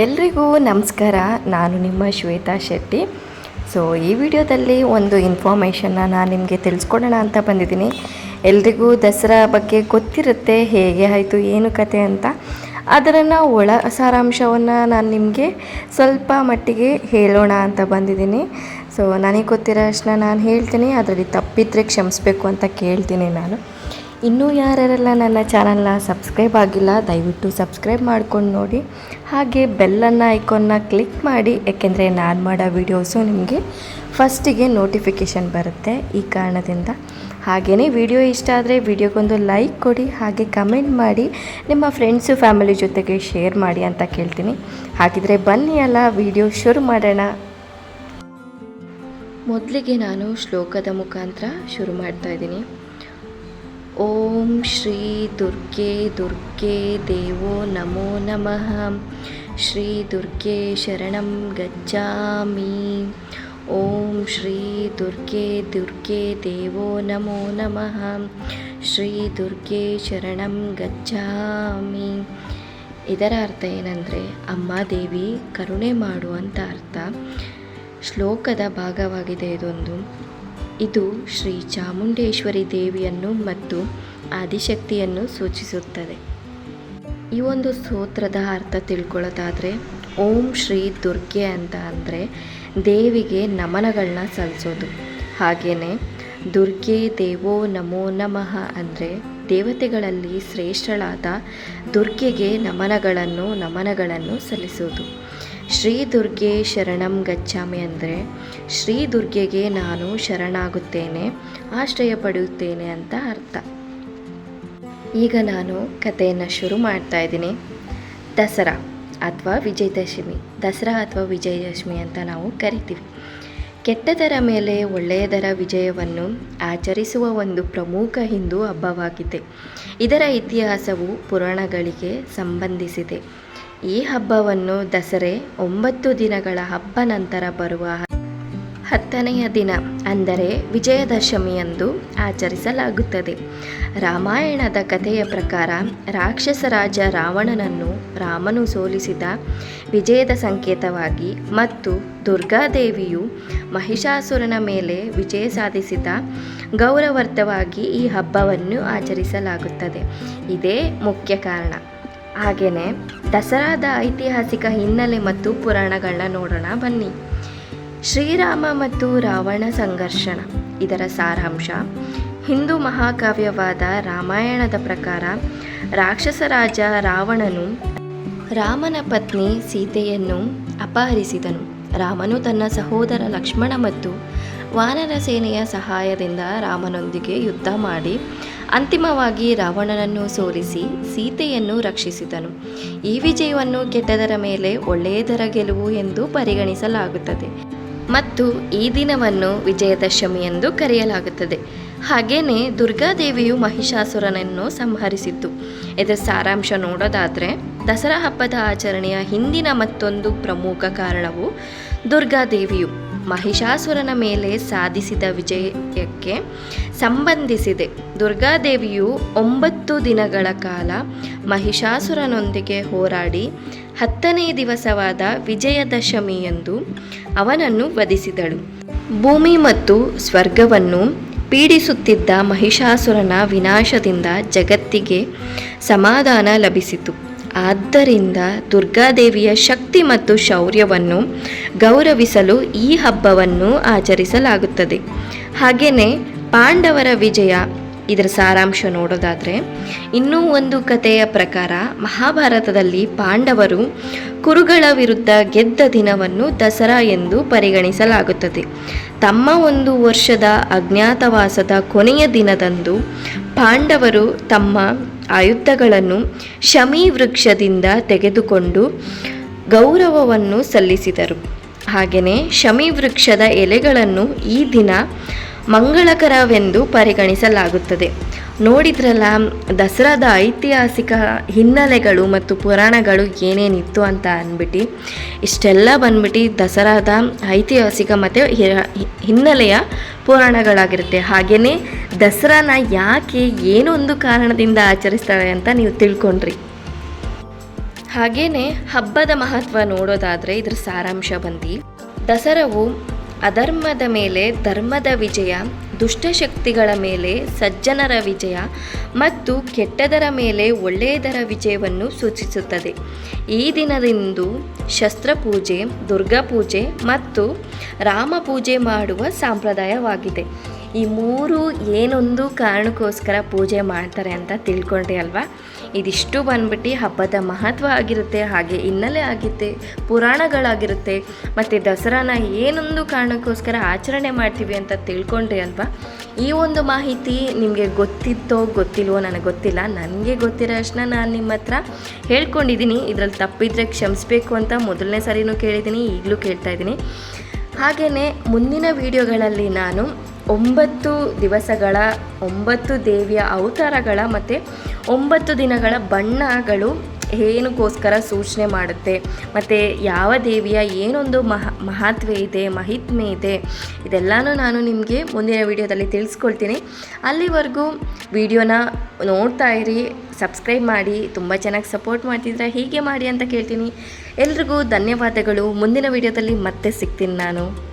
ಎಲ್ರಿಗೂ ನಮಸ್ಕಾರ. ನಾನು ನಿಮ್ಮ ಶ್ವೇತಾ ಶೆಟ್ಟಿ. ಸೊ ಈ ವಿಡಿಯೋದಲ್ಲಿ ಒಂದು ಇನ್ಫಾರ್ಮೇಷನ್ನ ನಾನು ನಿಮಗೆ ತಿಳಿಸ್ಕೊಡೋಣ ಅಂತ ಬಂದಿದ್ದೀನಿ. ಎಲ್ರಿಗೂ ದಸರಾ ಬಗ್ಗೆ ಗೊತ್ತಿರುತ್ತೆ, ಹೇಗೆ ಆಯಿತು, ಏನು ಕತೆ ಅಂತ. ಅದರನ್ನು ಒಳ ಸಾರಾಂಶವನ್ನು ನಾನು ನಿಮಗೆ ಸ್ವಲ್ಪ ಮಟ್ಟಿಗೆ ಹೇಳೋಣ ಅಂತ ಬಂದಿದ್ದೀನಿ. ಸೊ ನನಗೆ ಗೊತ್ತಿರೋ ಅಷ್ಟನ್ನ ನಾನು ಹೇಳ್ತೀನಿ. ಅದರಲ್ಲಿ ತಪ್ಪಿದ್ರೆ ಕ್ಷಮಿಸ್ಬೇಕು ಅಂತ ಕೇಳ್ತೀನಿ ನಾನು. ಇನ್ನೂ ಯಾರ್ಯಾರೆಲ್ಲ ನನ್ನ ಚಾನಲ್ನ ಸಬ್ಸ್ಕ್ರೈಬ್ ಆಗಿಲ್ಲ, ದಯವಿಟ್ಟು ಸಬ್ಸ್ಕ್ರೈಬ್ ಮಾಡ್ಕೊಂಡು ನೋಡಿ. ಹಾಗೆ ಬೆಲ್ಲನ್ನು ಐಕಾನ್ನ ಕ್ಲಿಕ್ ಮಾಡಿ, ಏಕೆಂದರೆ ನಾನು ಮಾಡೋ ವೀಡಿಯೋಸು ನಿಮಗೆ ಫಸ್ಟಿಗೆ ನೋಟಿಫಿಕೇಷನ್ ಬರುತ್ತೆ ಈ ಕಾರಣದಿಂದ. ಹಾಗೆಯೇ ವಿಡಿಯೋ ಇಷ್ಟ ಆದರೆ ವಿಡಿಯೋಗೊಂದು ಲೈಕ್ ಕೊಡಿ, ಹಾಗೆ ಕಮೆಂಟ್ ಮಾಡಿ, ನಿಮ್ಮ ಫ್ರೆಂಡ್ಸು ಫ್ಯಾಮಿಲಿ ಜೊತೆಗೆ ಶೇರ್ ಮಾಡಿ ಅಂತ ಕೇಳ್ತೀನಿ. ಹಾಗಿದ್ರೆ ಬನ್ನಿ ಅಲ್ಲ, ವಿಡಿಯೋ ಶುರು ಮಾಡೋಣ. ಮೊದಲಿಗೆ ನಾನು ಶ್ಲೋಕದ ಮುಖಾಂತರ ಶುರು ಮಾಡ್ತಾ ಇದ್ದೀನಿ. ಓಂ ಶ್ರೀ ದುರ್ಗೆ ದುರ್ಗೆ ದೇವೋ ನಮೋ ನಮಃ. ಶ್ರೀ ದುರ್ಗೆ ಶರಣಂ ಗಚ್ಚಾಮಿ ಓಂ ಶ್ರೀ ದುರ್ಗೆ ದುರ್ಗೆ ದೇವೋ ನಮೋ ನಮಃ. ಶ್ರೀ ದುರ್ಗೆ ಶರಣಂ ಗಚ್ಚಾಮಿ ಇದರ ಅರ್ಥ ಏನಂದರೆ ಅಮ್ಮ ದೇವಿ ಕರುಣೆ ಮಾಡು ಅಂತ ಅರ್ಥ. ಶ್ಲೋಕದ ಭಾಗವಾಗಿದೆ ಇದೊಂದು. ಇದು ಶ್ರೀ ಚಾಮುಂಡೇಶ್ವರಿ ದೇವಿಯನ್ನು ಮತ್ತು ಆದಿಶಕ್ತಿಯನ್ನು ಸೂಚಿಸುತ್ತದೆ. ಈ ಒಂದು ಸೂತ್ರದ ಅರ್ಥ ತಿಳ್ಕೊಳ್ಳೋದಾದರೆ, ಓಂ ಶ್ರೀ ದುರ್ಗೆ ಅಂತ ಅಂದರೆ ದೇವಿಗೆ ನಮನಗಳನ್ನ ಸಲ್ಲಿಸೋದು. ಹಾಗೆಯೇ ದುರ್ಗೆ ದೇವೋ ನಮೋ ನಮಃ ಅಂದರೆ ದೇವತೆಗಳಲ್ಲಿ ಶ್ರೇಷ್ಠಳಾದ ದುರ್ಗೆಗೆ ನಮನಗಳನ್ನು ನಮನಗಳನ್ನು ಸಲ್ಲಿಸೋದು. ಶ್ರೀ ದುರ್ಗೆ ಶರಣಂ ಗಚ್ಚಾಮಿ ಅಂದರೆ ಶ್ರೀ ದುರ್ಗೆಗೆ ನಾನು ಶರಣಾಗುತ್ತೇನೆ, ಆಶ್ರಯ ಪಡೆಯುತ್ತೇನೆ ಅಂತ ಅರ್ಥ. ಈಗ ನಾನು ಕಥೆಯನ್ನು ಶುರು ಮಾಡ್ತಾ ಇದ್ದೀನಿ. ದಸರಾ ಅಥವಾ ವಿಜಯದಶಮಿ. ದಸರಾ ಅಥವಾ ವಿಜಯದಶಮಿ ಅಂತ ನಾವು ಕರಿತೀವಿ. ಕೆಟ್ಟದರ ಮೇಲೆ ಒಳ್ಳೆಯದರ ವಿಜಯವನ್ನು ಆಚರಿಸುವ ಒಂದು ಪ್ರಮುಖ ಹಿಂದೂ ಹಬ್ಬವಾಗಿದೆ. ಇದರ ಇತಿಹಾಸವು ಪುರಾಣಗಳಿಗೆ ಸಂಬಂಧಿಸಿದೆ. ಈ ಹಬ್ಬವನ್ನು ದಸರೆ ಒಂಬತ್ತು ದಿನಗಳ ಹಬ್ಬ ನಂತರ ಬರುವ ಹತ್ತನೆಯ ದಿನ ಅಂದರೆ ವಿಜಯದಶಮಿಯಂದು ಆಚರಿಸಲಾಗುತ್ತದೆ. ರಾಮಾಯಣದ ಕಥೆಯ ಪ್ರಕಾರ ರಾಕ್ಷಸರಾಜ ರಾವಣನನ್ನು ರಾಮನು ಸೋಲಿಸಿದ ವಿಜಯದ ಸಂಕೇತವಾಗಿ ಮತ್ತು ದುರ್ಗಾದೇವಿಯು ಮಹಿಷಾಸುರನ ಮೇಲೆ ವಿಜಯ ಸಾಧಿಸಿದ ಗೌರವಾರ್ಥವಾಗಿ ಈ ಹಬ್ಬವನ್ನು ಆಚರಿಸಲಾಗುತ್ತದೆ. ಇದೇ ಮುಖ್ಯ ಕಾರಣ. ಹಾಗೆಯೇ ದಸರಾದ ಐತಿಹಾಸಿಕ ಹಿನ್ನೆಲೆ ಮತ್ತು ಪುರಾಣಗಳನ್ನ ನೋಡೋಣ ಬನ್ನಿ. ಶ್ರೀರಾಮ ಮತ್ತು ರಾವಣ ಸಂಘರ್ಷಣ, ಇದರ ಸಾರಾಂಶ, ಹಿಂದೂ ಮಹಾಕಾವ್ಯವಾದ ರಾಮಾಯಣದ ಪ್ರಕಾರ ರಾಕ್ಷಸ ರಾಜ ರಾವಣನು ರಾಮನ ಪತ್ನಿ ಸೀತೆಯನ್ನು ಅಪಹರಿಸಿದನು. ರಾಮನು ತನ್ನ ಸಹೋದರ ಲಕ್ಷ್ಮಣ ಮತ್ತು ವಾನರ ಸೇನೆಯ ಸಹಾಯದಿಂದ ರಾಮನೊಂದಿಗೆ ಯುದ್ಧ ಮಾಡಿ ಅಂತಿಮವಾಗಿ ರಾವಣನನ್ನು ಸೋಲಿಸಿ ಸೀತೆಯನ್ನು ರಕ್ಷಿಸಿದನು. ಈ ವಿಜಯವನ್ನು ಕೆಟ್ಟದರ ಮೇಲೆ ಒಳ್ಳೆಯದರ ಗೆಲುವು ಎಂದು ಪರಿಗಣಿಸಲಾಗುತ್ತದೆ. ಮತ್ತು ಈ ದಿನವನ್ನು ವಿಜಯದಶಮಿ ಎಂದು ಕರೆಯಲಾಗುತ್ತದೆ. ಹಾಗೆಯೇ ದುರ್ಗಾದೇವಿಯು ಮಹಿಷಾಸುರನನ್ನು ಸಂಹರಿಸಿತ್ತು. ಇದರ ಸಾರಾಂಶ ನೋಡೋದಾದರೆ, ದಸರಾ ಹಬ್ಬದ ಆಚರಣೆಯ ಹಿಂದಿನ ಮತ್ತೊಂದು ಪ್ರಮುಖ ಕಾರಣವು ದುರ್ಗಾದೇವಿಯು. ಮಹಿಷಾಸುರನ ಮೇಲೆ ಸಾಧಿಸಿದ ವಿಜಯಕ್ಕೆ ಸಂಬಂಧಿಸಿದೆ. ದುರ್ಗಾದೇವಿಯು ಒಂಬತ್ತು ದಿನಗಳ ಕಾಲ ಮಹಿಷಾಸುರನೊಂದಿಗೆ ಹೋರಾಡಿ ಹತ್ತನೇ ದಿವಸವಾದ ವಿಜಯದಶಮಿಯಂದು ಅವನನ್ನು ವಧಿಸಿದಳು. ಭೂಮಿ ಮತ್ತು ಸ್ವರ್ಗವನ್ನು ಪೀಡಿಸುತ್ತಿದ್ದ ಮಹಿಷಾಸುರನ ವಿನಾಶದಿಂದ ಜಗತ್ತಿಗೆ ಸಮಾಧಾನ ಲಭಿಸಿತು. ಆದ್ದರಿಂದ ದುರ್ಗಾದೇವಿಯ ಶಕ್ತಿ ಮತ್ತು ಶೌರ್ಯವನ್ನು ಗೌರವಿಸಲು ಈ ಹಬ್ಬವನ್ನು ಆಚರಿಸಲಾಗುತ್ತದೆ. ಹಾಗೆಯೇ ಪಾಂಡವರ ವಿಜಯ, ಇದರ ಸಾರಾಂಶ ನೋಡೋದಾದರೆ, ಇನ್ನೂ ಒಂದು ಕಥೆಯ ಪ್ರಕಾರ ಮಹಾಭಾರತದಲ್ಲಿ ಪಾಂಡವರು ಕುರುಗಳ ವಿರುದ್ಧ ಗೆದ್ದ ದಿನವನ್ನು ದಸರಾ ಎಂದು ಪರಿಗಣಿಸಲಾಗುತ್ತದೆ. ತಮ್ಮ ಒಂದು ವರ್ಷದ ಅಜ್ಞಾತವಾಸದ ಕೊನೆಯ ದಿನದಂದು ಪಾಂಡವರು ತಮ್ಮ ಆಯುಧಗಳನ್ನು ಶಮೀ ವೃಕ್ಷದಿಂದ ತೆಗೆದುಕೊಂಡು ಗೌರವವನ್ನು ಸಲ್ಲಿಸಿದರು. ಹಾಗೆಯೇ ಶಮಿ ವೃಕ್ಷದ ಎಲೆಗಳನ್ನು ಈ ದಿನ ಮಂಗಳಕರವೆಂದು ಪರಿಗಣಿಸಲಾಗುತ್ತದೆ. ನೋಡಿದ್ರಲ್ಲ, ದಸರಾದ ಐತಿಹಾಸಿಕ ಹಿನ್ನೆಲೆಗಳು ಮತ್ತು ಪುರಾಣಗಳು ಏನೇನಿತ್ತು ಅಂತ ಅಂದ್ಬಿಟ್ಟು, ಇಷ್ಟೆಲ್ಲ ಬಂದ್ಬಿಟ್ಟು ದಸರಾದ ಐತಿಹಾಸಿಕ ಮತ್ತು ಹಿನ್ನೆಲೆಯ ಪುರಾಣಗಳಾಗಿರುತ್ತೆ. ಹಾಗೆಯೇ ದಸರಾನ ಯಾಕೆ ಏನೊಂದು ಕಾರಣದಿಂದ ಆಚರಿಸ್ತಾರೆ ಅಂತ ನೀವು ತಿಳ್ಕೊಂಡ್ರಿ. ಹಾಗೇನೆ ಹಬ್ಬದ ಮಹತ್ವ ನೋಡೋದಾದರೆ ಇದ್ರ ಸಾರಾಂಶ ಬಂದು, ದಸರಾವು ಅಧರ್ಮದ ಮೇಲೆ ಧರ್ಮದ ವಿಜಯ ದುಷ್ಟಶಕ್ತಿಗಳ ಮೇಲೆ ಸಜ್ಜನರ ವಿಜಯ ಮತ್ತು ಕೆಟ್ಟದರ ಮೇಲೆ ಒಳ್ಳೆಯದರ ವಿಜಯವನ್ನು ಸೂಚಿಸುತ್ತದೆ. ಈ ದಿನದಂದು ಶಸ್ತ್ರಪೂಜೆ ದುರ್ಗಾಪೂಜೆ ಮತ್ತು ರಾಮ ಪೂಜೆ ಮಾಡುವ ಸಂಪ್ರದಾಯವಾಗಿದೆ. ಈ ಮೂರು ಏನೊಂದು ಕಾರಣಕ್ಕೋಸ್ಕರ ಪೂಜೆ ಮಾಡ್ತಾರೆ ಅಂತ ತಿಳ್ಕೊಂಡ್ರಿ ಅಲ್ವಾ? ಇದಿಷ್ಟು ಬಂದ್ಬಿಟ್ಟು ಹಬ್ಬದ ಮಹತ್ವ ಆಗಿರುತ್ತೆ, ಹಾಗೆ ಹಿನ್ನೆಲೆ ಆಗಿರುತ್ತೆ, ಪುರಾಣಗಳಾಗಿರುತ್ತೆ, ಮತ್ತು ದಸರಾನ ಏನೊಂದು ಕಾರಣಕ್ಕೋಸ್ಕರ ಆಚರಣೆ ಮಾಡ್ತೀವಿ ಅಂತ ತಿಳ್ಕೊಂಡ್ರಿ ಅಲ್ವಾ? ಈ ಒಂದು ಮಾಹಿತಿ ನಿಮಗೆ ಗೊತ್ತಿತ್ತೋ ಗೊತ್ತಿಲ್ವೋ ನನಗೆ ಗೊತ್ತಿಲ್ಲ. ನನಗೆ ಗೊತ್ತಿರೋ ನಾನು ನಿಮ್ಮ ಹತ್ರ ಹೇಳ್ಕೊಂಡಿದ್ದೀನಿ. ಇದರಲ್ಲಿ ತಪ್ಪಿದ್ರೆ ಕ್ಷಮಿಸಬೇಕು ಅಂತ ಮೊದಲನೇ ಸಾರಿನೂ ಕೇಳಿದ್ದೀನಿ, ಈಗಲೂ ಕೇಳ್ತಾ ಇದ್ದೀನಿ. ಹಾಗೆಯೇ ಮುಂದಿನ ವಿಡಿಯೋಗಳಲ್ಲಿ ನಾನು ಒಂಬತ್ತು ದಿವಸಗಳ, ಒಂಬತ್ತು ದೇವಿಯ ಅವತಾರಗಳ ಮತ್ತು ಒಂಬತ್ತು ದಿನಗಳ ಬಣ್ಣಗಳು ಏನಕ್ಕೋಸ್ಕರ ಸೂಚನೆ ಮಾಡುತ್ತೆ. ಮತ್ತು ಯಾವ ದೇವಿಯ ಏನೊಂದು ಮಹ, ಮಹತ್ವ ಇದೆ, ಮಹಿತ್ಮೆ ಇದೆ, ಇದೆಲ್ಲನೂ ನಾನು ನಿಮಗೆ ಮುಂದಿನ ವಿಡಿಯೋದಲ್ಲಿ ತಿಳಿಸ್ಕೊಳ್ತೀನಿ. ಅಲ್ಲಿವರೆಗೂ ವಿಡಿಯೋನ ನೋಡ್ತಾ ಇರಿ, ಸಬ್ಸ್ಕ್ರೈಬ್ ಮಾಡಿ, ತುಂಬ ಚೆನ್ನಾಗಿ ಸಪೋರ್ಟ್ ಮಾಡ್ತಿದ್ರೆ ಹೀಗೆ ಮಾಡಿ ಅಂತ ಕೇಳ್ತೀನಿ. ಎಲ್ರಿಗೂ ಧನ್ಯವಾದಗಳು. ಮುಂದಿನ ವಿಡಿಯೋದಲ್ಲಿ ಮತ್ತೆ ಸಿಗ್ತೀನಿ ನಾನು.